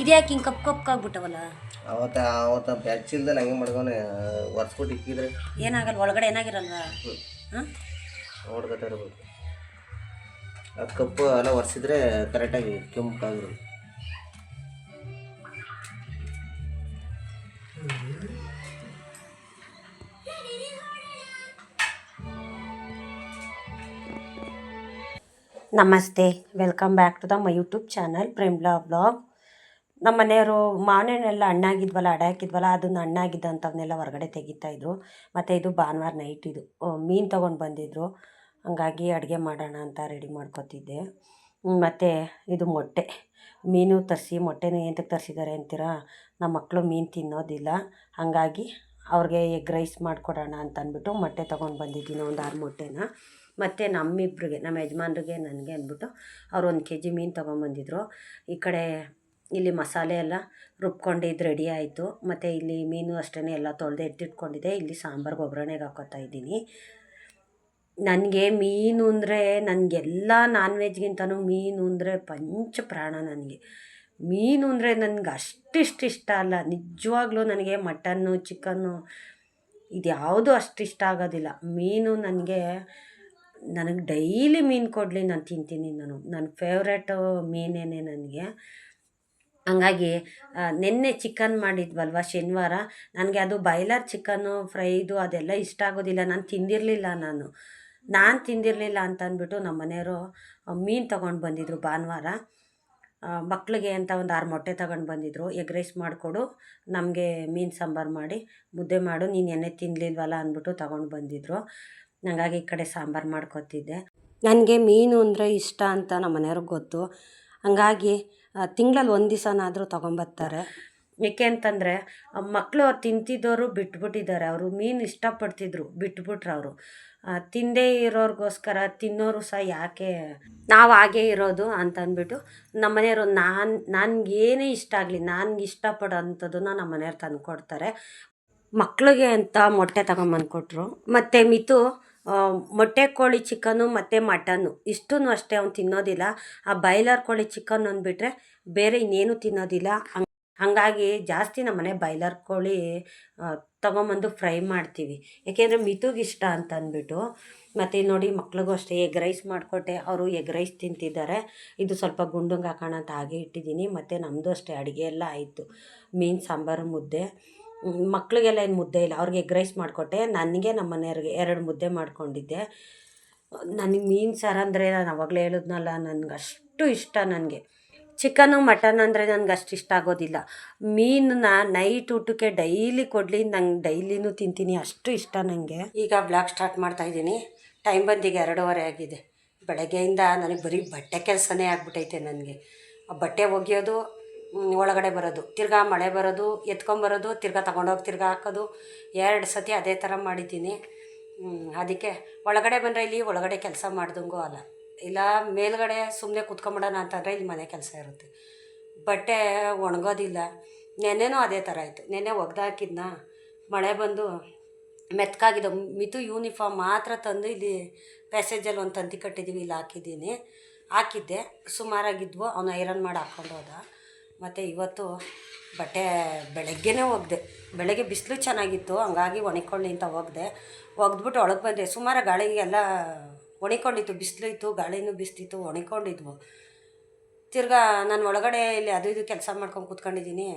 ಇದ್ಯಾಕೆ ಹಿಂಗೆ ಕಪ್ ಕಪ್ಕಾಗ್ಬಿಟ್ಟವಲ್ಲ ಅವತ್ತ ಅವತ್ತ ಬೆಚ್ಚಿಲ್ದಲ್ಲಿ ಹಂಗೆ ಮಾಡ್ಕೊನೆ ಒರ್ಸ್ಬಿಟ್ಟು ಇಕ್ಕಿದ್ರೆ. ಏನಾಗಲ್ಲ ಒಳಗಡೆ ಏನಾಗಿರಲ್ಲ ಹಾಂ? ನೋಡ್ಕೊತಾ ಇರ್ಬೇಕು. ಆ ಕಪ್ಪು ಎಲ್ಲ ಒರೆಸಿದ್ರೆ ಕರೆಕ್ಟಾಗಿ ಕೆಂಪಾಗಿರೋದು ನಮಸ್ತೆ. Welcome back to the my YouTube channel Premla vlog ನಮ್ಮ ಮನೆಯವರು ಮಾವಿನಣ್ಣೆಲ್ಲ ಹಣ್ಣಾಗಿದ್ವಲ್ಲ ಅಡ ಹಾಕಿದ್ವಲ್ಲ ಅದನ್ನು ಹಣ್ಣಾಗಿದ್ದಂಥವನ್ನೆಲ್ಲ ಹೊರಗಡೆ ತೆಗಿತಾ ಇದ್ರು. ಮತ್ತು ಇದು ಭಾನುವಾರ ನೈಟ್ ಇದು. ಮೀನು ತೊಗೊಂಡು ಬಂದಿದ್ರು. ಹಂಗಾಗಿ ಅಡುಗೆ ಮಾಡೋಣ ಅಂತ ರೆಡಿ ಮಾಡ್ಕೊತಿದ್ದೆ. ಮತ್ತು ಇದು ಮೊಟ್ಟೆ. ಮೀನು ತರಿಸಿ, ಮೊಟ್ಟೆನೂ ಎಂತಕ್ಕೆ ತರಿಸಿದ್ದಾರೆ ಅಂತೀರಾ? ನಮ್ಮ ಮಕ್ಕಳು ಮೀನು ತಿನ್ನೋದಿಲ್ಲ. ಹಾಗಾಗಿ ಅವ್ರಿಗೆ ಎಗ್ ರೈಸ್ ಮಾಡಿಕೊಡೋಣ ಅಂತ ಅಂದ್ಬಿಟ್ಟು ಮೊಟ್ಟೆ ತೊಗೊಂಡು ಬಂದಿದ್ದೀನಿ ಒಂದು ಆರು ಮೊಟ್ಟೆನ. ಮತ್ತು ನಮ್ಮಿಬ್ಬರಿಗೆ ನಮ್ಮ ಯಜಮಾನ್ರಿಗೆ ನನಗೆ ಅಂದ್ಬಿಟ್ಟು ಅವ್ರು ಒಂದು ಕೆ ಜಿ ಮೀನು ತೊಗೊಂಬಂದಿದ್ರು ಈ ಕಡೆ ಇಲ್ಲಿ ಮಸಾಲೆ ಎಲ್ಲ ರುಬ್ಕೊಂಡಿದ್ದು ರೆಡಿ ಆಯಿತು. ಮತ್ತು ಇಲ್ಲಿ ಮೀನು ಅಷ್ಟೇ ಎಲ್ಲ ತೊಳೆದು ಎತ್ತಿಟ್ಕೊಂಡಿದ್ದೆ. ಇಲ್ಲಿ ಸಾಂಬಾರು ಒಗ್ಗರಣೆಗೆ ಹಾಕೋತಾ ಇದ್ದೀನಿ. ನನಗೆ ಮೀನು ಅಂದರೆ ನನಗೆಲ್ಲ ನಾನ್ ವೆಜ್ಗಿಂತನೂ ಮೀನು ಅಂದರೆ ಪಂಚ ಪ್ರಾಣ ನನಗೆ. ಮೀನು ಅಂದರೆ ನನಗೆ ಅಷ್ಟಿಷ್ಟು ಇಷ್ಟ ಅಲ್ಲ. ನಿಜವಾಗ್ಲೂ ನನಗೆ ಮಟನ್ನು, ಚಿಕನ್ನು ಇದ್ಯಾವುದು ಅಷ್ಟು ಇಷ್ಟ ಆಗೋದಿಲ್ಲ. ಮೀನು ನನಗೆ ನನಗೆ ಡೈಲಿ ಮೀನು ಕೊಡಲಿ ನಾನು ತಿಂತೀನಿ ನಾನು. ನನ್ನ ಫೇವ್ರೇಟು ಮೀನೇನೆ ನನಗೆ. ಹಂಗಾಗಿ ನಿನ್ನೆ ಚಿಕನ್ ಮಾಡಿದ್ವಲ್ವ ಶನಿವಾರ? ನನಗೆ ಅದು ಬಾಯ್ಲರ್ ಚಿಕನ್ನು, ಫ್ರೈದು ಅದೆಲ್ಲ ಇಷ್ಟ ಆಗೋದಿಲ್ಲ. ನಾನು ತಿಂದಿರಲಿಲ್ಲ ನಾನು. ನಾನು ತಿಂದಿರಲಿಲ್ಲ ಅಂತ ಅಂದ್ಬಿಟ್ಟು ನಮ್ಮ ಮನೆಯವರು ಮೀನು ತೊಗೊಂಡು ಬಂದಿದ್ರು ಭಾನುವಾರ. ಮಕ್ಕಳಿಗೆ ಅಂತ ಒಂದು ಆರು ಮೊಟ್ಟೆ ತಗೊಂಡು ಬಂದಿದ್ರು. ಎಗ್ ರೈಸ್ ಮಾಡಿಕೊಡು, ನಮಗೆ ಮೀನು ಸಾಂಬಾರು ಮಾಡಿ, ಮುದ್ದೆ ಮಾಡು, ನೀನು ಎಣ್ಣೆ ತಿನ್ನಲಿಲ್ವಲ್ಲ ಅಂದ್ಬಿಟ್ಟು ತಗೊಂಡು ಬಂದಿದ್ರು. ಹಂಗಾಗಿ ಈ ಕಡೆ ಸಾಂಬಾರು ಮಾಡ್ಕೊತಿದ್ದೆ. ನನಗೆ ಮೀನು ಅಂದರೆ ಇಷ್ಟ ಅಂತ ನಮ್ಮ ಮನೆಯವ್ರಿಗೆ ಗೊತ್ತು. ಹಂಗಾಗಿ ತಿಂಗಳಲ್ಲಿ ಒಂದು ದಿವಸನಾದರೂ ತೊಗೊಂಬರ್ತಾರೆ ಏಕೆ ಅಂತಂದರೆ ಮಕ್ಕಳು ಅವ್ರು ತಿಂತಿದ್ದವರು ಬಿಟ್ಬಿಟ್ಟಿದ್ದಾರೆ. ಅವರು ಮೀನು ಇಷ್ಟಪಡ್ತಿದ್ರು, ಬಿಟ್ಬಿಟ್ರು ಅವರು. ತಿಂದೇ ಇರೋರಿಗೋಸ್ಕರ ತಿನ್ನೋರು ಸಹ ಯಾಕೆ ನಾವು ಹಾಗೇ ಇರೋದು ಅಂತ ಅಂದ್ಬಿಟ್ಟು ನಮ್ಮ ಮನೆಯವರು ನಾನು, ನನಗೇನೇ ಇಷ್ಟ ಆಗಲಿ, ನನಗೆ ಇಷ್ಟಪಡೋ ಅಂಥದ್ದನ್ನ ನಮ್ಮ ಮನೆಯವ್ರು ತಂದು ಕೊಡ್ತಾರೆ ಮಕ್ಕಳಿಗೆ ಅಂತ ಮೊಟ್ಟೆ ತಗೊಂಬಂದು ಕೊಟ್ಟರು ಮತ್ತು ಮಿತು ಮೊಟ್ಟೆ ಕೋಳಿ ಚಿಕನು ಮತ್ತು ಮಟನ್ನು. ಇಷ್ಟೂ ಅಷ್ಟೇ ಅವ್ನು ತಿನ್ನೋದಿಲ್ಲ. ಆ ಬಾಯ್ಲರ್ ಕೋಳಿ ಚಿಕನ್ ಅಂದ್ಬಿಟ್ರೆ ಬೇರೆ ಇನ್ನೇನು ತಿನ್ನೋದಿಲ್ಲ. ಹಂಗಾಗಿ ಜಾಸ್ತಿ ನಮ್ಮ ಮನೆ ಬಾಯ್ಲರ್ ಕೋಳಿ ತೊಗೊಂಬಂದು ಫ್ರೈ ಮಾಡ್ತೀವಿ. ಯಾಕೆಂದರೆ ಮಿತುಗಿಷ್ಟ ಅಂತ ಅಂದ್ಬಿಟ್ಟು. ಮತ್ತು ನೋಡಿ ಮಕ್ಳಿಗೂ ಅಷ್ಟೇ ಎಗ್ ರೈಸ್ ಮಾಡಿಕೊಟ್ಟೆ. ಅವರು ಎಗ್ ರೈಸ್ ತಿಂತಿದ್ದಾರೆ. ಇದು ಸ್ವಲ್ಪ ಗುಂಡುಂಗೆ ಹಾಕೋಣ ಅಂತ ಹಾಗೆ ಇಟ್ಟಿದ್ದೀನಿ. ಮತ್ತು ನಮ್ಮದು ಅಷ್ಟೇ ಅಡುಗೆ ಎಲ್ಲ ಆಯಿತು. ಮೀನು ಸಾಂಬಾರು ಮುದ್ದೆ. ಮ್, ಮಕ್ಳಿಗೆಲ್ಲ ಏನು ಮುದ್ದೆ ಇಲ್ಲ. ಅವ್ರಿಗೆ ಎಗ್ ರೈಸ್ ಮಾಡಿಕೊಟ್ಟೆ. ನನಗೆ ನಮ್ಮ ಮನೆಯವ್ರಿಗೆ ಎರಡು ಮುದ್ದೆ ಮಾಡ್ಕೊಂಡಿದ್ದೆ. ನನಗೆ ಮೀನು ಸಾರು ಅಂದರೆ ನಾನು ಅವಾಗಲೇ ಹೇಳಿದ್ನಲ್ಲ ನನಗೆ ಅಷ್ಟು ಇಷ್ಟ ನನಗೆ. ಚಿಕನು ಮಟನ್ ಅಂದರೆ ನನಗೆ ಅಷ್ಟು ಇಷ್ಟ ಆಗೋದಿಲ್ಲ. ಮೀನನ್ನ ನೈಟ್ ಊಟಕ್ಕೆ ಡೈಲಿ ಕೊಡಲಿ ನಂಗೆ ಡೈಲಿನೂ ತಿಂತೀನಿ. ಅಷ್ಟು ಇಷ್ಟ ನನಗೆ ಈಗ ಬ್ಲಾಗ್ ಸ್ಟಾರ್ಟ್ ಮಾಡ್ತಾಯಿದ್ದೀನಿ ಟೈಮ್ ಬಂದಿಗೆ ಎರಡೂವರೆ ಆಗಿದೆ. ಬೆಳಗ್ಗೆಯಿಂದ ನನಗೆ ಬರೀ ಬಟ್ಟೆ ಕೆಲಸನೇ ಆಗ್ಬಿಟ್ಟೈತೆ ನನಗೆ. ಆ ಬಟ್ಟೆ ಒಗೆಯೋದು ಒಳಗಡೆ ಬರೋದು. ತಿರ್ಗಾ ಮಳೆ ಬರೋದು ಎತ್ಕೊಂಬರೋದು ತಿರ್ಗಾ ತಗೊಂಡೋಗಿ ತಿರ್ಗಾ ಹಾಕೋದು. ಎರಡು ಸತಿ ಅದೇ ಥರ ಮಾಡಿದ್ದೀನಿ. ಅದಕ್ಕೆ ಒಳಗಡೆ ಬಂದರೆ ಇಲ್ಲಿ ಒಳಗಡೆ ಕೆಲಸ ಮಾಡ್ದಂಗೂ ಅಲ್ಲ. ಇಲ್ಲ ಮೇಲ್ಗಡೆ ಸುಮ್ಮನೆ ಕುತ್ಕೊಂಬಿಡೋಣ ಅಂತಂದರೆ ಇಲ್ಲಿ ಮನೆ ಕೆಲಸ ಇರುತ್ತೆ. ಬಟ್ಟೆ ಒಣಗೋದಿಲ್ಲ. ನೆನ್ನೆನೂ ಅದೇ ಥರ ಆಯಿತು. ನೆನ್ನೆ ಒಗ್ದಾಕಿದ್ನ ಮಳೆ ಬಂದು ಮೆತ್ಕಾಗಿದ್ದು. ಮಿತು ಯೂನಿಫಾರ್ಮ್ ಮಾತ್ರ ತಂದು ಇಲ್ಲಿ ಪ್ಯಾಸೇಜಲ್ಲಿ ಒಂದು ತಂತಿ ಕಟ್ಟಿದ್ದೀವಿ ಇಲ್ಲಿ ಹಾಕಿದ್ದೀನಿ. ಹಾಕಿದ್ದೆ. ಸುಮಾರಾಗಿದ್ವು. ಅವನು ಐರನ್ ಮಾಡಿ ಹಾಕ್ಕೊಂಡು ಹೋದ. ಮತ್ತು ಇವತ್ತು ಬಟ್ಟೆ ಬೆಳಗ್ಗೆನೇ ಒಗೆದೆ. ಬೆಳಗ್ಗೆ ಬಿಸಿಲು ಚೆನ್ನಾಗಿತ್ತು, ಹಂಗಾಗಿ ಒಣಕೊಳ್ಳಿ ಅಂತ ಒಗೆದೆ. ಒಗ್ದ್ಬಿಟ್ಟು ಒಳಗೆ ಬಂದೆ. ಸುಮಾರು ಗಾಳಿಗೆಲ್ಲ ಒಣಕೊಂಡಿತ್ತು ಬಿಸಿಲು ಇತ್ತು ಗಾಳಿನೂ ಬಿಸ್ತಿತ್ತು ಒಣಕೊಂಡಿದ್ವು ತಿರ್ಗಾ ನಾನು ಒಳಗಡೆ ಇಲ್ಲಿ ಅದು ಇದು ಕೆಲಸ ಮಾಡ್ಕೊಂಡು ಕೂತ್ಕೊಂಡಿದ್ದೀನಿ.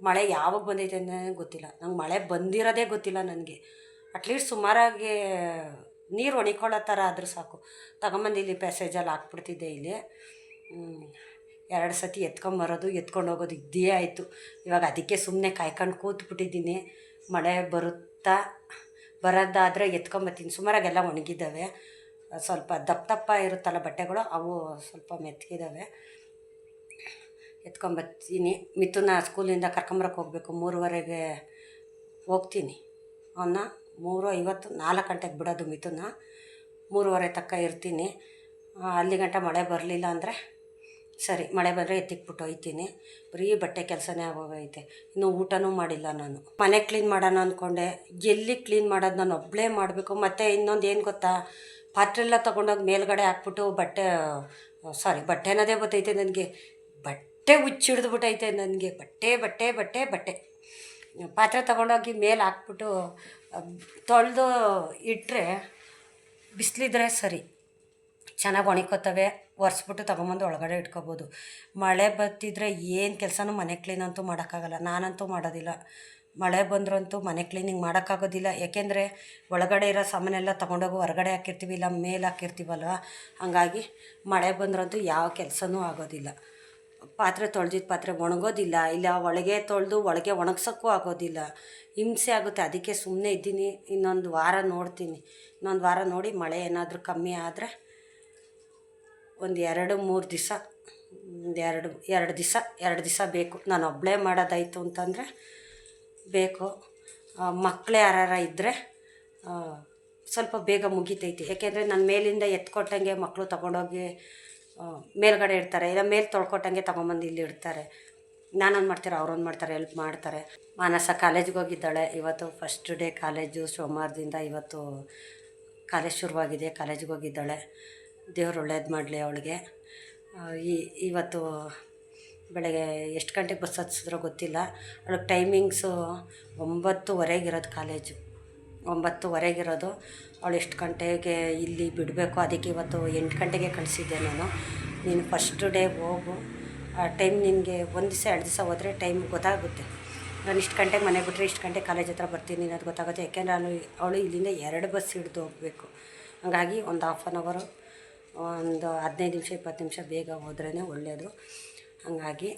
ಮಳೆ ಯಾವಾಗ ಬಂದೈತೆ ಅಂತ ಗೊತ್ತಿಲ್ಲ. ನಂಗೆ ಮಳೆ ಬಂದಿರೋದೇ ಗೊತ್ತಿಲ್ಲ ನನಗೆ. ಅಟ್ಲೀಸ್ಟ್ ಸುಮಾರಾಗಿ ನೀರು ಒಣಕೊಳ್ಳೋ ಥರ ಆದರೂ ಸಾಕು. ತಗೊಂಬಂದು ಇಲ್ಲಿ ಪ್ಯಾಸೇಜಲ್ಲಿ ಹಾಕ್ಬಿಡ್ತಿದ್ದೆ ಇಲ್ಲಿ. ಎರಡು ಸತಿ ಎತ್ಕೊಂಬರೋದು ಎತ್ಕೊಂಡು ಹೋಗೋದು ಇದ್ದೇ ಆಯಿತು. ಇವಾಗ ಅದಕ್ಕೆ ಸುಮ್ಮನೆ ಕಾಯ್ಕೊಂಡು ಕೂತ್ಬಿಟ್ಟಿದ್ದೀನಿ. ಮಳೆ ಬರುತ್ತಾ ಬರೋದಾದರೆ ಎತ್ಕೊಂಬತ್ತೀನಿ ಸುಮಾರಾಗೆಲ್ಲ ಒಣಗಿದ್ದಾವೆ. ಸ್ವಲ್ಪ ದಪ್ಪ ದಪ್ಪ ಇರುತ್ತಲ್ಲ ಬಟ್ಟೆಗಳು, ಅವು ಸ್ವಲ್ಪ ಮೆತ್ತಗಿದ್ದಾವೆ ಎತ್ಕೊಂಬತ್ತೀನಿ ಮಿಥುನ ಸ್ಕೂಲಿಂದ ಕರ್ಕೊಂಬರಕ್ಕೆ ಹೋಗಬೇಕು. ಮೂರುವರೆಗೆ ಹೋಗ್ತೀನಿ. ಅವನ್ನ ಮೂರು ಐವತ್ತು ನಾಲ್ಕು ಗಂಟೆಗೆ ಬಿಡೋದು ಮಿಥುನ. ಮೂರುವರೆ ತಕ್ಕ ಇರ್ತೀನಿ. ಅಲ್ಲಿ ಗಂಟ ಮಳೆ ಬರಲಿಲ್ಲ ಅಂದರೆ ಸರಿ, ಮಳೆ ಬಂದರೆ ಎತ್ತಿಕ್ಬಿಟ್ಟು ಹೋಯ್ತೀನಿ. ಬರೀ ಬಟ್ಟೆ ಕೆಲಸನೇ ಆಗೋಗೈತೆ. ಇನ್ನು ಊಟನೂ ಮಾಡಿಲ್ಲ ನಾನು. ಮನೆ ಕ್ಲೀನ್ ಮಾಡೋಣ ಅಂದ್ಕೊಂಡೆ ಎಲ್ಲಿ ಕ್ಲೀನ್ ಮಾಡೋದು ನಾನು ಒಬ್ಬಳೇ ಮಾಡಬೇಕು. ಮತ್ತು ಇನ್ನೊಂದು ಏನು ಗೊತ್ತಾ? ಪಾತ್ರೆ ಎಲ್ಲ ತೊಗೊಂಡೋಗಿ ಮೇಲ್ಗಡೆ ಹಾಕ್ಬಿಟ್ಟು ಬಟ್ಟೆ ಸಾರಿ ಬಟ್ಟೆ ಅನ್ನೋದೇ ಗೊತ್ತೈತೆ ನನಗೆ. ಬಟ್ಟೆ ಬಟ್ಟೆ ಹುಚ್ಚಿಡ್ದುಬಿಟ್ಟೈತೆ ನನಗೆ. ಬಟ್ಟೆ ಬಟ್ಟೆ ಬಟ್ಟೆ ಬಟ್ಟೆ. ಪಾತ್ರೆ ತೊಗೊಂಡೋಗಿ ಮೇಲೆ ಹಾಕ್ಬಿಟ್ಟು ತೊಳೆದು ಇಟ್ಟರೆ ಬಿಸಿಲಿದ್ರೆ ಸರಿ. ಚೆನ್ನಾಗಿ ಒಣಕೋತವೆ. ಒರೆಸ್ಬಿಟ್ಟು ತೊಗೊಂಬಂದು ಒಳಗಡೆ ಇಟ್ಕೋಬೋದು. ಮಳೆ ಬತ್ತಿದ್ರೆ ಏನು ಕೆಲಸನೂ ಮನೆ ಕ್ಲೀನ್ ಅಂತೂ ಮಾಡೋಕ್ಕಾಗಲ್ಲ. ನಾನಂತೂ ಮಾಡೋದಿಲ್ಲ. ಮಳೆ ಬಂದರಂತೂ ಮನೆ ಕ್ಲೀನಿಂಗ್ ಮಾಡೋಕ್ಕಾಗೋದಿಲ್ಲ. ಯಾಕೆಂದರೆ ಒಳಗಡೆ ಇರೋ ಸಾಮಾನೆಲ್ಲ ತೊಗೊಂಡೋಗಿ ಹೊರಗಡೆ ಹಾಕಿರ್ತೀವಿ, ಇಲ್ಲ ಮೇಲೆ ಹಾಕಿರ್ತೀವಲ್ವ? ಹಾಗಾಗಿ ಮಳೆ ಬಂದ್ರಂತೂ ಯಾವ ಕೆಲಸನೂ ಆಗೋದಿಲ್ಲ. ಪಾತ್ರೆ ತೊಳೆದಿದ್ದ ಪಾತ್ರೆ ಒಣಗೋದಿಲ್ಲ. ಇಲ್ಲ ಒಳಗೆ ತೊಳೆದು ಒಳಗೆ ಒಣಗ್ಸೋಕ್ಕೂ ಆಗೋದಿಲ್ಲ. ಹಿಂಸೆ ಆಗುತ್ತೆ. ಅದಕ್ಕೆ ಸುಮ್ಮನೆ ಇದ್ದೀನಿ. ಇನ್ನೊಂದು ವಾರ ನೋಡ್ತೀನಿ. ಇನ್ನೊಂದು ವಾರ ನೋಡಿ ಮಳೆ ಏನಾದರೂ ಕಮ್ಮಿ ಆದರೆ ಒಂದು ಎರಡು ಮೂರು ದಿವಸ ಒಂದು ಎರಡು ಎರಡು ದಿವಸ ಎರಡು ದಿವಸ ಬೇಕು. ನಾನು ಒಬ್ಬಳೇ ಮಾಡೋದಾಯಿತು ಅಂತಂದರೆ ಬೇಕು. ಮಕ್ಕಳೇ ಯಾರಾರ ಇದ್ದರೆ ಸ್ವಲ್ಪ ಬೇಗ ಮುಗಿತೈತಿ. ಯಾಕೆಂದರೆ ನಾನು ಮೇಲಿಂದ ಎತ್ಕೊಟ್ಟಂಗೆ ಮಕ್ಕಳು ತೊಗೊಂಡೋಗಿ ಮೇಲ್ಗಡೆ ಇಡ್ತಾರೆ. ಇಲ್ಲ, ಮೇಲೆ ತೊಳ್ಕೊಟ್ಟಂಗೆ ತೊಗೊಂಬಂದು ಇಲ್ಲಿ ಇಡ್ತಾರೆ. ನಾನೊಂದು ಮಾಡ್ತಾರೆ, ಅವ್ರೊಂದು ಮಾಡ್ತಾರೆ ಹೆಲ್ಪ್ ಮಾಡ್ತಾರೆ. ಮಾನಸ ಕಾಲೇಜ್ಗೆ ಹೋಗಿದ್ದಾಳೆ. ಇವತ್ತು ಫಸ್ಟ್ ಡೇ ಕಾಲೇಜು ಸೋಮವಾರದಿಂದ ಇವತ್ತು ಕಾಲೇಜ್ ಶುರುವಾಗಿದೆ. ಕಾಲೇಜ್ಗೆ ಹೋಗಿದ್ದಾಳೆ. ದೇವ್ರು ಒಳ್ಳೇದು ಮಾಡಲಿ ಅವಳಿಗೆ. ಈ, ಇವತ್ತು ಬೆಳಗ್ಗೆ ಎಷ್ಟು ಗಂಟೆಗೆ ಬಸ್ ಹತ್ಸಿದ್ರೋ ಗೊತ್ತಿಲ್ಲ. ಅವಳಿಗೆ ಟೈಮಿಂಗ್ಸು ಒಂಬತ್ತುವರೆಗಿರೋದು ಕಾಲೇಜು. ಒಂಬತ್ತುವರೆಗಿರೋದು. ಅವಳು ಎಷ್ಟು ಗಂಟೆಗೆ ಇಲ್ಲಿ ಬಿಡಬೇಕು ಅದಕ್ಕೆ ಇವತ್ತು ಎಂಟು ಗಂಟೆಗೆ ಕಳಿಸಿದ್ದೆ ನಾನು. ನೀನು ಫಸ್ಟ್ ಡೇ ಹೋಗು. ಆ ಟೈಮ್ ನಿನಗೆ ಒಂದು ದಿವಸ, ಎರಡು ದಿವಸ ಹೋದರೆ ಟೈಮ್ ಗೊತ್ತಾಗುತ್ತೆ. ನಾನು ಇಷ್ಟು ಗಂಟೆಗೆ ಮನೆ ಬಿಟ್ಟರೆ ಇಷ್ಟು ಗಂಟೆ ಕಾಲೇಜ್ ಹತ್ರ ಬರ್ತೀನಿ ಅನ್ನೋದು ಗೊತ್ತಾಗುತ್ತೆ. ಯಾಕೆಂದ್ರೆ ನಾನು, ಅವಳು ಇಲ್ಲಿಂದ ಎರಡು ಬಸ್ ಹಿಡಿದು ಹೋಗಬೇಕು. ಹಾಗಾಗಿ ಒಂದು ಹಾಫ್ ಆನ್ ಅವರು ಒಂದು ಹದಿನೈದು ನಿಮಿಷ, ಇಪ್ಪತ್ತು ನಿಮಿಷ ಬೇಗ ಹೋದ್ರೇ ಒಳ್ಳೆಯದು ಹಂಗಾಗಿ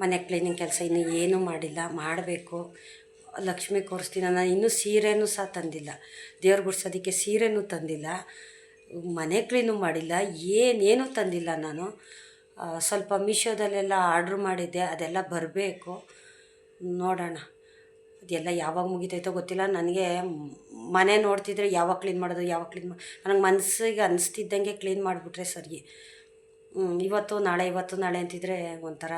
ಮನೆ ಕ್ಲೀನಿಂಗ್ ಕೆಲಸ ಇನ್ನೂ ಏನೂ ಮಾಡಿಲ್ಲ, ಮಾಡಬೇಕು. ಲಕ್ಷ್ಮಿ ಕೂರಿಸ್ತೀನಿ ನಾನು ಇನ್ನೂ ಸೀರೆನೂ ಸಹ ತಂದಿಲ್ಲ. ದೇವ್ರು ಗುಡ್ಸೋದಕ್ಕೆ ಸೀರೆನೂ ತಂದಿಲ್ಲ. ಮನೆ ಕ್ಲೀನು ಮಾಡಿಲ್ಲ, ಏನೇನೂ ತಂದಿಲ್ಲ ನಾನು. ಸ್ವಲ್ಪ ಮೀಶೋದಲ್ಲೆಲ್ಲ ಆರ್ಡ್ರ್ ಮಾಡಿದ್ದೆ, ಅದೆಲ್ಲ ಬರಬೇಕು. ನೋಡೋಣ. ಅದೆಲ್ಲ ಯಾವಾಗ ಮುಗಿತೈತೋ ಗೊತ್ತಿಲ್ಲ. ನನಗೆ ಮನೆ ನೋಡ್ತಿದ್ರೆ ಯಾವಾಗ ಕ್ಲೀನ್ ಮಾಡೋದು, ಯಾವಾಗ ಕ್ಲೀನ್ ಮಾಡಿ ನನಗೆ ಮನಸ್ಸಿಗೆ ಅನಿಸ್ತಿದ್ದಂಗೆ ಕ್ಲೀನ್ ಮಾಡಿಬಿಟ್ರೆ ಸರಿ. ಇವತ್ತು ನಾಳೆ ಇವತ್ತು ನಾಳೆ ಅಂತಿದ್ರೆ ಒಂಥರ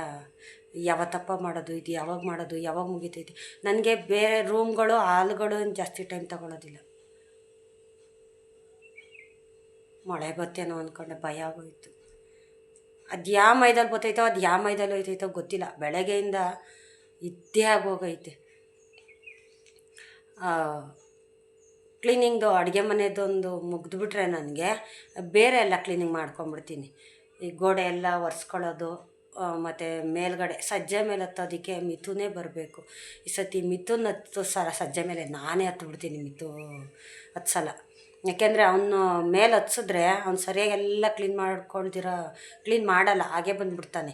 ಯಾವತ್ತಪ್ಪ ಮಾಡೋದು, ಇದು ಯಾವಾಗ ಮಾಡೋದು, ಯಾವಾಗ ಮುಗಿತೈತಿ. ನನಗೆ ಬೇರೆ ರೂಮ್ಗಳು ಹಾಲುಗಳು ಜಾಸ್ತಿ ಟೈಮ್ ತಗೊಳ್ಳೋದಿಲ್ಲ ಮಳೆ ಬತ್ತೇನೋ ಅಂದ್ಕೊಂಡೆ ಭಯ ಆಗೋಯ್ತು. ಅದು ಯಾವ ಮೈದಲ್ಲಿ ಬತ್ತೈತೋ, ಅದು ಯಾವ ಮೈದಲ್ಲಿ ಹೋಯ್ತೈತೋ ಗೊತ್ತಿಲ್ಲ. ಬೆಳಗ್ಗೆಯಿಂದ ಇದ್ದೇ ಆಗೋಗೈತೆ. ಕ್ಲೀನಿಂಗ್ದು ಅಡುಗೆ ಮನೆದೊಂದು ಮುಗಿದ್ಬಿಟ್ರೆ ನನಗೆ ಬೇರೆ ಎಲ್ಲ ಕ್ಲೀನಿಂಗ್ ಮಾಡ್ಕೊಂಬಿಡ್ತೀನಿ. ಈ ಗೋಡೆ ಎಲ್ಲ ಒರೆಸ್ಕೊಳ್ಳೋದು ಮತ್ತು ಮೇಲ್ಗಡೆ ಸಜ್ಜೆ ಮೇಲೆ ಹತ್ತೋದಕ್ಕೆ ಮಿಥುನೇ ಬರಬೇಕು. ಈ ಸತಿ ಮಿಥುನ್ ಹತ್ತು ಸಲ, ಸಜ್ಜೆ ಮೇಲೆ ನಾನೇ ಹತ್ಬಿಡ್ತೀನಿ ಮಿಥು ಹತ್ತು ಸಲ. ಯಾಕೆಂದರೆ ಅವನು ಮೇಲೆ ಹತ್ಸಿದ್ರೆ ಅವ್ನು ಸರಿಯಾಗಿ ಎಲ್ಲ ಕ್ಲೀನ್ ಮಾಡ್ಕೊಳ್ದಿರೋ ಕ್ಲೀನ್ ಮಾಡಲ್ಲ, ಹಾಗೆ ಬಂದುಬಿಡ್ತಾನೆ.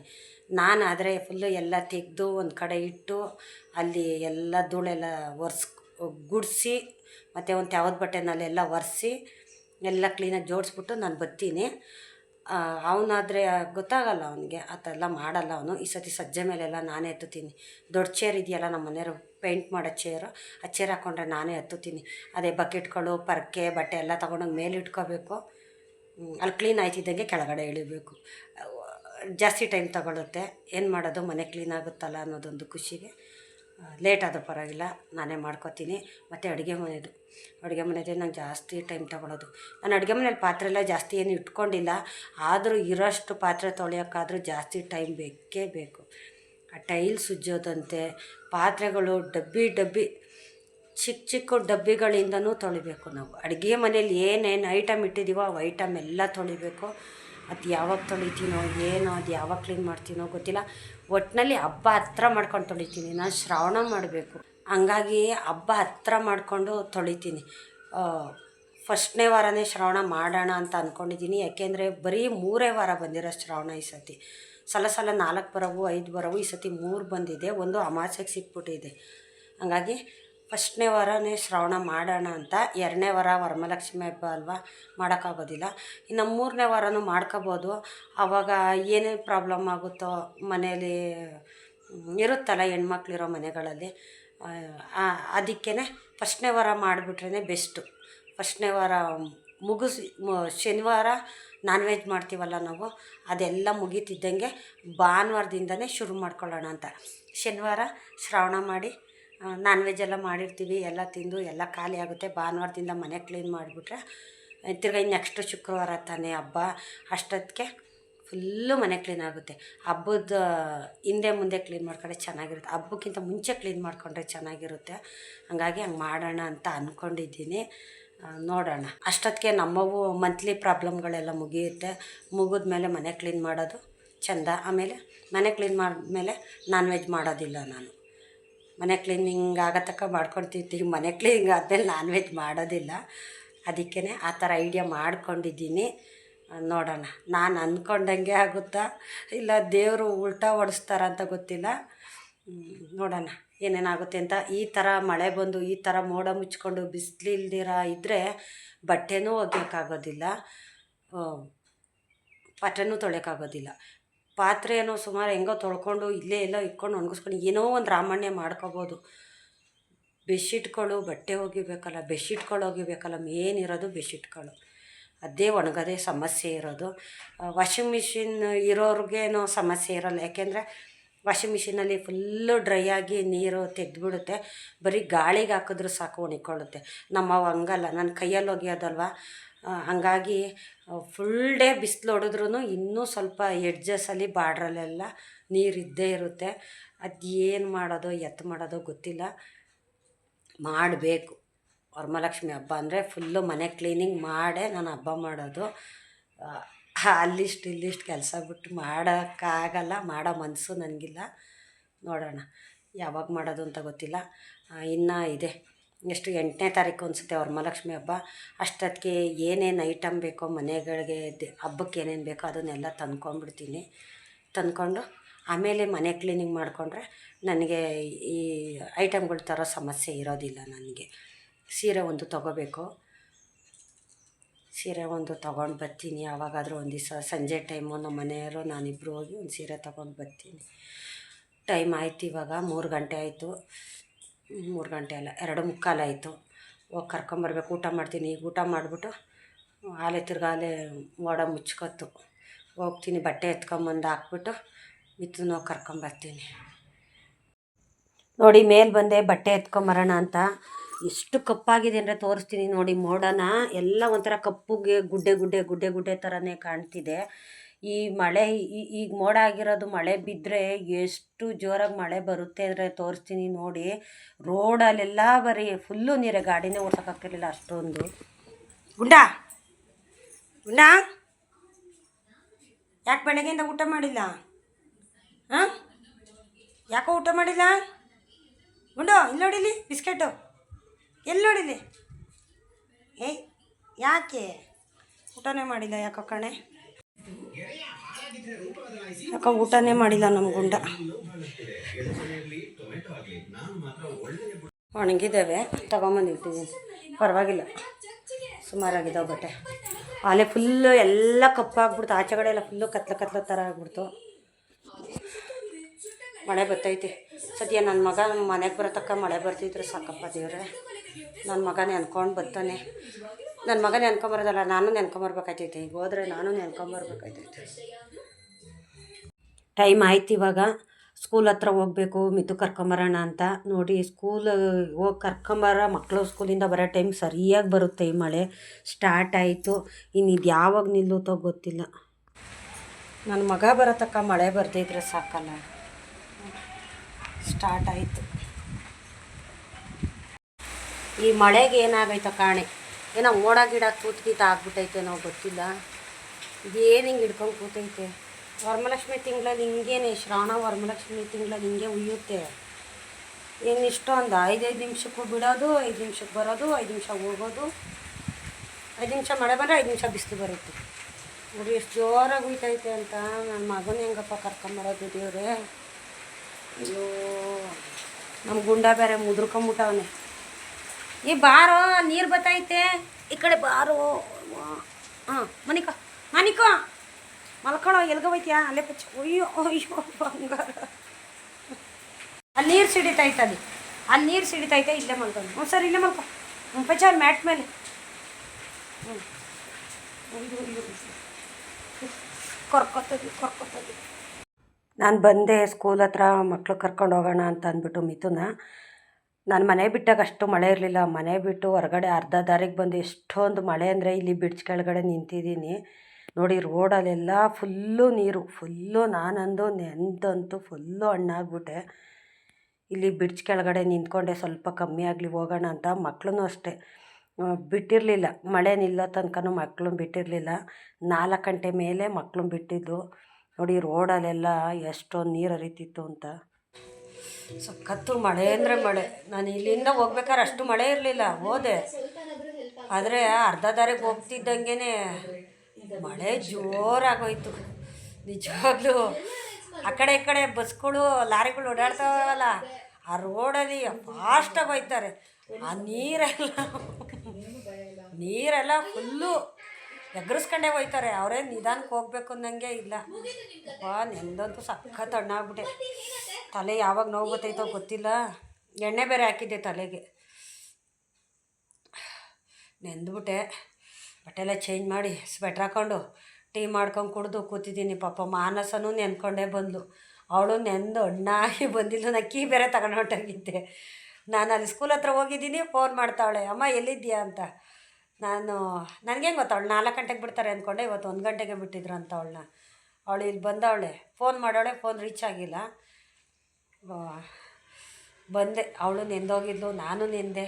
ನಾನು ಆದರೆ ಫುಲ್ಲು ಎಲ್ಲ ತೆಗೆದು ಒಂದು ಕಡೆ ಇಟ್ಟು ಅಲ್ಲಿ ಎಲ್ಲ ಧೂಳೆಲ್ಲ ಒರೆಸ್ ಗುಡಿಸಿ, ಮತ್ತು ಒಂದು ತ್ಯಾವದ ಬಟ್ಟೆನಲ್ಲೆಲ್ಲ ಒರೆಸಿ, ಎಲ್ಲ ಕ್ಲೀನಾಗಿ ಜೋಡಿಸ್ಬಿಟ್ಟು ನಾನು ಬರ್ತೀನಿ ಅವನಾದರೆ ಗೊತ್ತಾಗಲ್ಲ ಅವನಿಗೆ, ಆ ಥರ ಎಲ್ಲ ಮಾಡಲ್ಲ ಅವನು. ಈ ಸತಿ ಸಜ್ಜೆ ಮೇಲೆಲ್ಲ ನಾನೇ ಎತ್ತುತ್ತೀನಿ ದೊಡ್ಡ ಚೇರ್ ಇದೆಯಲ್ಲ ನಮ್ಮ ಮನೆಯವರು ಪೇಂಟ್ ಮಾಡೋ ಚೇರು ಆ ಚೇರ್ ಹಾಕ್ಕೊಂಡ್ರೆ ನಾನೇ ಎತ್ತುತ್ತೀನಿ ಅದೇ ಬಕೆಟ್ಗಳು, ಪರ್ಕೆ, ಬಟ್ಟೆ ಎಲ್ಲ ತೊಗೊಂಡೋಗಿ ಮೇಲೆ ಇಟ್ಕೋಬೇಕು. ಅಲ್ಲಿ ಕ್ಲೀನ್ ಆಯ್ತಿದ್ದಂಗೆ ಕೆಳಗಡೆ ಇಳಿಬೇಕು. ಜಾಸ್ತಿ ಟೈಮ್ ತಗೊಳುತ್ತೆ. ಏನು ಮಾಡೋದು? ಮನೆ ಕ್ಲೀನ್ ಆಗುತ್ತಲ್ಲ ಅನ್ನೋದೊಂದು ಖುಷಿಗೆ. ಲೇಟ್ ಆದರೂ ಪರವಾಗಿಲ್ಲ, ನಾನೇ ಮಾಡ್ಕೊತೀನಿ. ಮತ್ತು ಅಡುಗೆ ಮನೆಯದು ಅಡುಗೆ ಮನೆಯದೇ ನಂಗೆ ಜಾಸ್ತಿ ಟೈಮ್ ತಗೊಳ್ಳೋದು ನಾನು ಅಡುಗೆ ಮನೇಲಿ ಪಾತ್ರೆ ಎಲ್ಲ ಜಾಸ್ತಿ ಏನು ಇಟ್ಕೊಂಡಿಲ್ಲ. ಆದರೂ ಇರೋಷ್ಟು ಪಾತ್ರೆ ತೊಳೆಯೋಕ್ಕಾದರೂ ಜಾಸ್ತಿ ಟೈಮ್ ಬೇಕೇ ಬೇಕು. ಆ ಟೈಲ್ ಸುಜ್ಜೋದಂತೆ, ಪಾತ್ರೆಗಳು ಡಬ್ಬಿ ಡಬ್ಬಿ ಚಿಕ್ಕ ಚಿಕ್ಕ ಡಬ್ಬಿಗಳಿಂದನೂ ತೊಳಿಬೇಕು ನಾವು. ಅಡುಗೆ ಮನೇಲಿ ಏನೇನು ಐಟಮ್ ಇಟ್ಟಿದ್ದೀವೋ ಅವು ಐಟಮ್ ಎಲ್ಲ ತೊಳಿಬೇಕು. ಅದು ಯಾವಾಗ ತೊಳಿತೀನೋ, ಏನೋ, ಅದು ಯಾವಾಗ ಕ್ಲೀನ್ ಮಾಡ್ತೀನೋ ಗೊತ್ತಿಲ್ಲ. ಒಟ್ಟಿನಲ್ಲಿ ಹಬ್ಬ ಹತ್ರ ಮಾಡ್ಕೊಂಡು ತೊಳಿತೀನಿ. ನಾನು ಶ್ರಾವಣ ಮಾಡಬೇಕು. ಹಂಗಾಗಿ ಹಬ್ಬ ಹತ್ರ ಮಾಡಿಕೊಂಡು ತೊಳಿತೀನಿ. ಫಸ್ಟ್ನೇ ವಾರನೇ ಶ್ರಾವಣ ಮಾಡೋಣ ಅಂತ ಅಂದ್ಕೊಂಡಿದ್ದೀನಿ ಯಾಕೆಂದರೆ ಬರೀ ಮೂರೇ ವಾರ ಬಂದಿರೋ ಶ್ರಾವಣ ಈ ಸತಿ. ಸಲ ಸಲ ನಾಲ್ಕು ಬರವು, ಐದು ಬರವು ಈ ಸತಿ ಮೂರು ಬಂದಿದೆ. ಒಂದು ಅಮಾಸೆಗೆ ಸಿಕ್ಬಿಟ್ಟಿದೆ. ಹಂಗಾಗಿ ಫಸ್ಟ್ನೇ ವಾರನೇ ಶ್ರವಣ ಮಾಡೋಣ ಅಂತ ಎರಡನೇ ವಾರ ವರಮಹಾಲಕ್ಷ್ಮಿ ಹಬ್ಬ ಅಲ್ವಾ ಮಾಡೋಕ್ಕಾಗೋದಿಲ್ಲ. ಇನ್ನು ಮೂರನೇ ವಾರನೂ ಮಾಡ್ಕೋಬೋದು. ಆವಾಗ ಏನೇನು ಪ್ರಾಬ್ಲಮ್ ಆಗುತ್ತೋ ಮನೇಲಿ ಮ್, ಇರುತ್ತಲ್ಲ ಹೆಣ್ಮಕ್ಳಿರೋ ಮನೆಗಳಲ್ಲಿ ಅದಕ್ಕೇ ಫಸ್ಟ್ನೇ ವಾರ ಮಾಡಿಬಿಟ್ರೇ ಬೆಸ್ಟು. ಫಸ್ಟ್ನೇ ವಾರ ಮುಗಿಸಿ ಶನಿವಾರ ನಾನ್ ವೆಜ್ ಮಾಡ್ತೀವಲ್ಲ ನಾವು ಅದೆಲ್ಲ ಮುಗೀತಿದ್ದಂಗೆ ಭಾನುವಾರದಿಂದನೇ ಶುರು ಮಾಡ್ಕೊಳ್ಳೋಣ ಅಂತ. ಶನಿವಾರ ಶ್ರಾವಣ ಮಾಡಿ ನಾನ್ ವೆಜ್ ಎಲ್ಲ ಮಾಡಿರ್ತೀವಿ, ಎಲ್ಲ ತಿಂದು ಎಲ್ಲ ಖಾಲಿ ಆಗುತ್ತೆ. ಭಾನುವಾರದಿಂದ ಮನೆ ಕ್ಲೀನ್ ಮಾಡಿಬಿಟ್ರೆ ತಿರ್ಗಾ ನೆಕ್ಸ್ಟ್ ಶುಕ್ರವಾರ ತಾನೇ ಹಬ್ಬ. ಅಷ್ಟೊತ್ತಿಗೆ ಫುಲ್ಲು ಮನೆ ಕ್ಲೀನ್ ಆಗುತ್ತೆ. ಹಬ್ಬದ, ಹಿಂದೆ ಮುಂದೆ ಕ್ಲೀನ್ ಮಾಡ್ಕೊಂಡ್ರೆ ಚೆನ್ನಾಗಿರುತ್ತೆ. ಹಬ್ಬಕ್ಕಿಂತ ಮುಂಚೆ ಕ್ಲೀನ್ ಮಾಡಿಕೊಂಡ್ರೆ ಚೆನ್ನಾಗಿರುತ್ತೆ. ಹಂಗಾಗಿ ಹಂಗೆ ಮಾಡೋಣ ಅಂತ ಅಂದ್ಕೊಂಡಿದ್ದೀನಿ ನೋಡೋಣ. ಅಷ್ಟೊತ್ತಿಗೆ ನಮ್ಮವು ಮಂತ್ಲಿ ಪ್ರಾಬ್ಲಮ್ಗಳೆಲ್ಲ ಮುಗಿಯುತ್ತೆ. ಮುಗಿದ ಮೇಲೆ ಮನೆ ಕ್ಲೀನ್ ಮಾಡೋದು ಚೆಂದ. ಆಮೇಲೆ ಮನೆ ಕ್ಲೀನ್ ಮಾಡಿದ್ಮೇಲೆ ನಾನ್ ವೆಜ್ ಮಾಡೋದಿಲ್ಲ ನಾನು. ಮನೆ ಕ್ಲೀನಿಂಗ್ ಮಾಡ್ಕೊಂಡು ತಿಂತೀವಿ ಮನೆ ಕ್ಲೀನಿಂಗ್ ಆದಮೇಲೆ ನಾನ್ ವೆಜ್ ಮಾಡೋದಿಲ್ಲ. ಅದಕ್ಕೇ ಆ ಥರ ಐಡಿಯಾ ಮಾಡ್ಕೊಂಡಿದ್ದೀನಿ. ನೋಡೋಣ. ನಾನು ಅಂದ್ಕೊಂಡಂಗೆ ಆಗುತ್ತಾ? ಇಲ್ಲ ದೇವರು ಉಲ್ಟಾ ಓಡಿಸ್ತಾರ ಅಂತ ಗೊತ್ತಿಲ್ಲ. ನೋಡೋಣ. ಏನೇನಾಗುತ್ತೆ ಅಂತ. ಈ ಥರ ಮಳೆ ಬಂದು ಈ ಥರ ಮೋಡ ಮುಚ್ಕೊಂಡು ಬಿಸಿಲಿಲ್ದಿರ ಇದ್ದರೆ ಬಟ್ಟೆನೂ ಒಗೆಯೋಕ್ಕಾಗೋದಿಲ್ಲ. ಪಟ್ಟೆನೂ ತೊಳೆಯೋಕ್ಕಾಗೋದಿಲ್ಲ. ಪಾತ್ರೆನೂ ಸುಮಾರು ಹೆಂಗೋ ತೊಳ್ಕೊಂಡು ಇಲ್ಲೇ ಎಲ್ಲೋ ಇಟ್ಕೊಂಡು ಒಣಗಿಸ್ಕೊಂಡು ಏನೋ ಒಂದು ರಾಮಣ್ಯ ಮಾಡ್ಕೋಬೋದು. ಬೆಡ್ಶೀಟ್ಗಳು ಬಟ್ಟೆ ಒಗಿಬೇಕಲ್ಲ, ಬೆಡ್ಶೀಟ್ಗಳು ಒಗಿಬೇಕಲ್ಲ ಮೇನ್ ಇರೋದು ಬೆಡ್ಶೀಟ್ಗಳು. ಅದೇ ಒಣಗೋದೇ ಸಮಸ್ಯೆ ಇರೋದು. ವಾಷಿಂಗ್ ಮಿಷಿನ್ ಇರೋರಿಗೇನೋ ಸಮಸ್ಯೆ ಇರೋಲ್ಲ. ಯಾಕೆಂದರೆ ವಾಷಿಂಗ್ ಮಿಷಿನಲ್ಲಿ ಫುಲ್ಲು ಡ್ರೈ ಆಗಿ ನೀರು ತೆಗೆದ್ಬಿಡುತ್ತೆ. ಬರೀ ಗಾಳಿಗೆ ಹಾಕಿದ್ರೂ ಸಾಕು ಒಣಕೊಳ್ಳುತ್ತೆ ನಮ್ಮ ಹಂಗಲ್ಲ. ನನ್ನ ಕೈಯಲ್ಲಿ ಒಗೆಯೋದಲ್ವ? ಹಂಗಾಗಿ ಫುಲ್ ಡೇ ಬಿಸಿಲು ಹೊಡೆದ್ರೂ ಇನ್ನೂ ಸ್ವಲ್ಪ ಎಡ್ಜಸ್ಸಲ್ಲಿ ನೀರು ಇದ್ದೇ ಇರುತ್ತೆ. ಅದು ಏನು ಮಾಡೋದು ಎತ್ತು ಮಾಡೋದೋ ಗೊತ್ತಿಲ್ಲ. ಮಾಡಬೇಕು. ವರಮಹಾಲಕ್ಷ್ಮಿ ಹಬ್ಬ ಅಂದರೆ ಫುಲ್ಲು ಮನೆ ಕ್ಲೀನಿಂಗ್ ಮಾಡೇ ನಾನು ಹಬ್ಬ ಮಾಡೋದು. ಅಲ್ಲಿಷ್ಟು ಇಲ್ಲಿಷ್ಟು ಕೆಲಸ ಬಿಟ್ಟು ಮಾಡೋಕ್ಕಾಗಲ್ಲ, ಮಾಡೋ ಮನಸ್ಸು ನನಗಿಲ್ಲ ನೋಡೋಣ, ಯಾವಾಗ ಮಾಡೋದು ಅಂತ ಗೊತ್ತಿಲ್ಲ. ಇನ್ನು ಇದೆ. ಎಷ್ಟು ಎಂಟನೇ ತಾರೀಕು ಅನಿಸುತ್ತೆ ವರಮಹಾಲಕ್ಷ್ಮಿ ಹಬ್ಬ, ಅಷ್ಟೊತ್ತಿಗೆ ಏನೇನು ಐಟಮ್ ಬೇಕೋ ಮನೆಗಳಿಗೆ ಹಬ್ಬಕ್ಕೆ ಏನೇನು ಬೇಕೋ ಅದನ್ನೆಲ್ಲ ತಂದ್ಕೊಂಡ್ಬಿಡ್ತೀನಿ. ತಂದ್ಕೊಂಡು ಆಮೇಲೆ ಮನೆ ಕ್ಲೀನಿಂಗ್ ಮಾಡಿಕೊಂಡ್ರೆ ನನಗೆ ಈ ಐಟಮ್ಗಳು ತರೋ ಸಮಸ್ಯೆ ಇರೋದಿಲ್ಲ ನನಗೆ. ಸೀರೆ ಒಂದು ತೊಗೋಬೇಕು. ಸೀರೆ ಒಂದು ತೊಗೊಂಡು ಬರ್ತೀನಿ. ಯಾವಾಗಾದರೂ ಒಂದು ದಿವಸ ಸಂಜೆ ಟೈಮು ನಮ್ಮ ಮನೆಯವರು ನಾನಿಬ್ಬರು ಹೋಗಿ ಒಂದು ಸೀರೆ ತೊಗೊಂಡು ಬರ್ತೀನಿ. ಟೈಮ್ ಆಯ್ತು ಇವಾಗ, ಮೂರು ಗಂಟೆ ಆಯಿತು. ಮೂರು ಗಂಟೆ ಅಲ್ಲ, ಎರಡು ಮುಕ್ಕಾಲು ಆಯಿತು. ಹೋಗಿ ಕರ್ಕೊಂಬರ್ಬೇಕು ಊಟ ಮಾಡ್ತೀನಿ. ಈಗ ಊಟ ಮಾಡಿಬಿಟ್ಟು ಆಲೆ ತಿರ್ಗಾಲೆ ಮೋಡ ಮುಚ್ಕೊತ್ತು. ಹೋಗ್ತೀನಿ, ಬಟ್ಟೆ ಎತ್ಕೊಂಬಂದು ಹಾಕ್ಬಿಟ್ಟು ಮಿಥುನ ಹೋಗಿ ಕರ್ಕೊಂಬರ್ತೀನಿ ನೋಡಿ, ಮೇಲೆ ಬಂದೆ, ಬಟ್ಟೆ ಎತ್ಕೊಂಬರೋಣ ಅಂತ. ಎಷ್ಟು ಕಪ್ಪಾಗಿದೆ ಅಂದರೆ ತೋರಿಸ್ತೀನಿ ನೋಡಿ, ಮೋಡನ. ಎಲ್ಲ ಒಂಥರ ಕಪ್ಪುಗೆ ಗುಡ್ಡೆ ಗುಡ್ಡೆ ಗುಡ್ಡೆ ಗುಡ್ಡೆ ಥರನೇ ಕಾಣ್ತಿದೆ. ಈ ಮಳೆ ಈಗ ಮೋಡ ಆಗಿರೋದು ಮಳೆ ಬಿದ್ದರೆ ಎಷ್ಟು ಜೋರಾಗಿ ಮಳೆ ಬರುತ್ತೆ ಅಂದರೆ ತೋರಿಸ್ತೀನಿ ನೋಡಿ. ರೋಡಲ್ಲೆಲ್ಲ ಬರೀ ಫುಲ್ಲು ನೀರೇ, ಗಾಡಿನೇ ಓಡ್ಸೋಕ್ಕಾಗ್ತಿರ್ಲಿಲ್ಲ ಅಷ್ಟೊಂದು. ಗುಂಡಾ ಗುಂಡಾ ಯಾಕೆ ಬೆಳಗ್ಗೆಯಿಂದ ಊಟ ಮಾಡಿಲ್ಲ? ಹಾಂ? ಯಾಕೋ ಊಟ ಮಾಡಿಲ್ಲ? ಗುಂಡು ಇಲ್ಲಿ ನೋಡಿಲಿ ಬಿಸ್ಕೆಟು. ಎಲ್ಲಿ ನೋಡಿಲಿ ಏಯ್, ಯಾಕೆ? ಊಟನೇ ಮಾಡಿಲ್ಲ ಯಾಕೋ ಕಣೆ? ಯಾಕೋ ಊಟನೇ ಮಾಡಿಲ್ಲ ನಮ್ಮ ಗುಂಡ. ಒಣಗಿದ್ದಾವೆ, ತಗೊಂಬಂದಿರ್ತೀವಿ. ಪರವಾಗಿಲ್ಲ. ಸುಮಾರಾಗಿದ್ದಾವೆ ಬಟ್ಟೆ ಆಲೆ ಫುಲ್ಲು ಎಲ್ಲ ಕಪ್ಪಾಗ್ಬಿಡ್ತು. ಆಚೆ ಕಡೆ ಎಲ್ಲ ಫುಲ್ಲು ಕತ್ಲ ಕತ್ಲ ಥರ ಆಗ್ಬಿಡ್ತು. ಮಳೆ ಬರ್ತೈತಿ ಸದ್ಯ ನನ್ನ ಮಗ ಮನೆಗೆ ಬರತಕ್ಕ ಮಳೆ ಬರ್ತಿದ್ರೆ ಸಾಕಪ್ಪ ದೇವ್ರೆ. ನನ್ನ ಮಗ ಅನ್ಕೊಂಡು ಬರ್ತಾನೆ. ನನ್ನ ಮಗ ನೆನ್ಕೊಂಬರೋದಲ್ಲ ನಾನು ನೆನ್ಕೊಂಬರ್ಬೇಕಾಯ್ತೈತೆ ಈಗ ಹೋದ್ರೆ ನಾನು ನೆನ್ಕೊಂಬರ್ಬೇಕಾಯ್ತೈತೆ ಟೈಮ್ ಆಯ್ತು ಇವಾಗ. ಸ್ಕೂಲ್ ಹತ್ರ ಹೋಗ್ಬೇಕು, ಮಿತು ಕರ್ಕೊಂಬರೋಣ ಅಂತ ನೋಡಿ ಸ್ಕೂಲ್ ಹೋಗಿ ಕರ್ಕೊಂಬರ ಮಕ್ಕಳು ಸ್ಕೂಲಿಂದ ಬರೋ ಟೈಮ್ ಸರಿಯಾಗಿ ಬರುತ್ತೆ ಈ ಮಳೆ. ಸ್ಟಾರ್ಟ್ ಆಯಿತು. ಇನ್ನು ಇದು ಯಾವಾಗ ನಿಲ್ಲುತ್ತೋ ಗೊತ್ತಿಲ್ಲ. ನನ್ನ ಮಗ ಬರೋ ತಕ್ಕ ಮಳೆ ಬರ್ದಿದ್ರೆ ಸಾಕಲ್ಲ. ಸ್ಟಾರ್ಟ್ ಆಯಿತು. ಈ ಮಳೆಗೆ ಏನಾಗೈತೋ ಕಾಣೆ. ಏನೋ ಮೋಡ ಗಿಡ ತೂತ್ ಗೀತ ನಾವು ಗೊತ್ತಿಲ್ಲ ಇದೇನು ಹಿಂಗೆ ಹಿಡ್ಕೊಂಡು ಕೂತೈತೆ? ವರಮಲಕ್ಷ್ಮಿ ತಿಂಗಳಲ್ಲಿ ಹಿಂಗೇನೆ, ಶ್ರಾವಣ ವರಮಲಕ್ಷ್ಮಿ ತಿಂಗಳಲ್ಲಿ ಹಿಂಗೆ ಉಯ್ಯುತ್ತೆ. ಏನು ಇಷ್ಟೊಂದು ಐದೈದು ನಿಮಿಷಕ್ಕೂ ಬಿಡೋದು, ಐದು ನಿಮಿಷಕ್ಕೆ ಬರೋದು, ಐದು ನಿಮಿಷ ಹೋಗೋದು. ಐದು ನಿಮಿಷ ಮಳೆ ಬಂದರೆ ಐದು ನಿಮಿಷ ಬಿಸಿಲು ಬರುತ್ತೆ. ನೋಡಿ ಎಷ್ಟು ಜೋರಾಗಿ ಉಯ್ತೈತೆ ಅಂತ ನನ್ನ ಮಗನ ಹೆಂಗಪ್ಪ ಕರ್ಕೊಂಬರೋದು ದೇವ್ರೆ. ಅಯ್ಯೋ ನಮ್ಮ ಗುಂಡ ಬೇರೆ ಮುದ್ರಕೊಂಬಿಟ್ಟವನೆ. ಏ, ಬಾರೋ, ನೀರು ಬತ್ತೈತೆ ಈ ಕಡೆ ಬಾರೋ. ಹಾಂ, ಮನಿಕ, ಮನಿಕೋ. ಮಲ್ಕೊಳ್ಳೋ ಎಲ್ಗೋಯ್ತೀಯಾ ಅಲ್ಲೇ ಪಚ್ಚ ಅಯ್ಯೋ ಅಯ್ಯೋ, ಬಂಗಾರ. ಅಲ್ಲಿ ನೀರು ಸಿಡಿತೈತೆ ಅಲ್ಲಿ. ಅಲ್ಲಿ ನೀರು ಸಿಡಿತೈತೆ, ಇಲ್ಲೇ ಮಲ್ಕೊಂಡು ಹ್ಞೂ ಸರ್, ಇಲ್ಲೇ ಮಲ್ಕೊ. ಹ್ಞೂ ಪಚ್ಚ ಮ್ಯಾಟ್ ಮೇಲೆ. ಹ್ಞೂ ಕೊರ್ಕೊತದಿ ಕೊರ್ಕೊತದಿ. ನಾನು ಬಂದೆ ಸ್ಕೂಲ್ ಹತ್ರ ಮಕ್ಕಳು ಕರ್ಕೊಂಡು ಹೋಗೋಣ ಅಂತ ಅಂದ್ಬಿಟ್ಟು ಮಿಥುನ. ನಾನು ಮನೆ ಬಿಟ್ಟಾಗ ಅಷ್ಟು ಮಳೆ ಇರಲಿಲ್ಲ. ಮನೆ ಬಿಟ್ಟು ಹೊರಗಡೆ ಅರ್ಧ ದಾರಿಗೆ ಬಂದು ಎಷ್ಟೊಂದು ಮಳೆ ಅಂದರೆ ಇಲ್ಲಿ ಬಿಡ್ಜ್ ಕೆಳಗಡೆ ನಿಂತಿದ್ದೀನಿ. ನೋಡಿ ರೋಡಲ್ಲೆಲ್ಲ ಫುಲ್ಲು ನೀರು, ಫುಲ್ಲು ನಾನಂದು, ನೆಂದಂತೂ ಫುಲ್ಲು ಹಣ್ಣಾಗ್ಬಿಟ್ಟೆ. ಇಲ್ಲಿ ಬ್ರಿಡ್ಜ್ ಕೆಳಗಡೆ ನಿಂತ್ಕೊಂಡೆ, ಸ್ವಲ್ಪ ಕಮ್ಮಿ ಆಗಲಿ ಹೋಗೋಣ ಅಂತ. ಮಕ್ಕಳೂ ಅಷ್ಟೇ. ಬಿಟ್ಟಿರಲಿಲ್ಲ. ಮಳೆ ನಿಲ್ಲೋ ತನಕನೂ ಮಕ್ಕಳು ಬಿಟ್ಟಿರಲಿಲ್ಲ. ನಾಲ್ಕು ಗಂಟೆ ಮೇಲೆ ಮಕ್ಳು ಬಿಟ್ಟಿದ್ದು. ನೋಡಿ ರೋಡಲ್ಲೆಲ್ಲ ಎಷ್ಟೊಂದು ನೀರು ಹರಿತಿತ್ತು ಅಂತ. ಸಖತ್ತು ಮಳೆ ಅಂದರೆ ಮಳೆ. ನಾನು ಇಲ್ಲಿಂದ ಹೋಗ್ಬೇಕಾದ್ರೆ ಅಷ್ಟು ಮಳೆ ಇರಲಿಲ್ಲ. ಹೋದೆ. ಆದರೆ ಅರ್ಧ ದಾರಿಗೆ ಹೋಗ್ತಿದ್ದಂಗೆ ಮಳೆ ಜೋರಾಗೋಯ್ತು. ನಿಜವಾಗ್ಲೂ. ಆ ಕಡೆ ಈ ಕಡೆ ಬಸ್ಗಳು, ಲಾರಿಗಳು ಓಡಾಡ್ತಾವಲ್ಲ, ಆ ರೋಡಲ್ಲಿ ಫಾಸ್ಟಾಗಿ ಹೋಯ್ತಾರೆ ಆ ನೀರೆಲ್ಲ ನೀರೆಲ್ಲ ಫುಲ್ಲು ಎಗರಿಸ್ಕೊಂಡೇ ಹೋಯ್ತಾರೆ. ಅವರೇ ನಿಧಾನಕ್ಕೆ ಹೋಗ್ಬೇಕು ಅನ್ನಂಗೆ ಇಲ್ಲ. ಅಪ್ಪ, ನೆಂದಂತೂ ಸಖತ್ ಹಣ್ಣಾಗ್ಬಿಟ್ಟೆ. ತಲೆ ಯಾವಾಗ ನೋವು ಗೊತ್ತೈತೋ ಗೊತ್ತಿಲ್ಲ. ಎಣ್ಣೆ ಬೇರೆ ಹಾಕಿದ್ದೆ ತಲೆಗೆ. ನೆಂದ್ಬಿಟ್ಟೆ. ಬಟ್ಟೆ ಎಲ್ಲ ಚೇಂಜ್ ಮಾಡಿ ಸ್ವೆಟ್ರ್ ಹಾಕ್ಕೊಂಡು ಟೀ ಮಾಡ್ಕೊಂಡು ಕುಡಿದು ಕೂತಿದ್ದೀನಿ. ಪಾಪ ಮಾನಸನೂ ನೆನ್ಕೊಂಡೇ ಬಂದಳು ಅವಳು ನೆಂದು ಅಣ್ಣಾಗಿ ಬಂದಿಲ್ಲ ನಾನು ಕೀ ಬೇರೆ ತಗೊಂಡು ಹೊಂಟೋಗಿದ್ದೆ ನಾನು ಅಲ್ಲಿ ಸ್ಕೂಲ್ ಹತ್ರ ಹೋಗಿದ್ದೀನಿ ಫೋನ್ ಮಾಡ್ತಾಳೆ ಅಮ್ಮ ಎಲ್ಲಿದ್ದೀಯಾ ಅಂತ? ನಾನು, ನನಗೆ ಹೆಂಗೆ ಅವಳು ನಾಲ್ಕು ಗಂಟೆಗೆ ಬಿಡ್ತಾರೆ ಅಂದ್ಕೊಂಡೆ ಇವತ್ತು ಒಂದು ಗಂಟೆಗೆ ಬಿಟ್ಟಿದ್ರು ಅಂತ ಅವಳನ್ನ. ಅವಳು ಇಲ್ಲಿ ಬಂದವಳೆ ಫೋನ್ ಮಾಡೋಳೆ ಫೋನ್ ರೀಚ್ ಆಗಿಲ್ಲ. ಬಂದೆ. ಅವಳು ನೆಂದೋಗಿದ್ಲು, ನಾನು ನೆಂದೆ.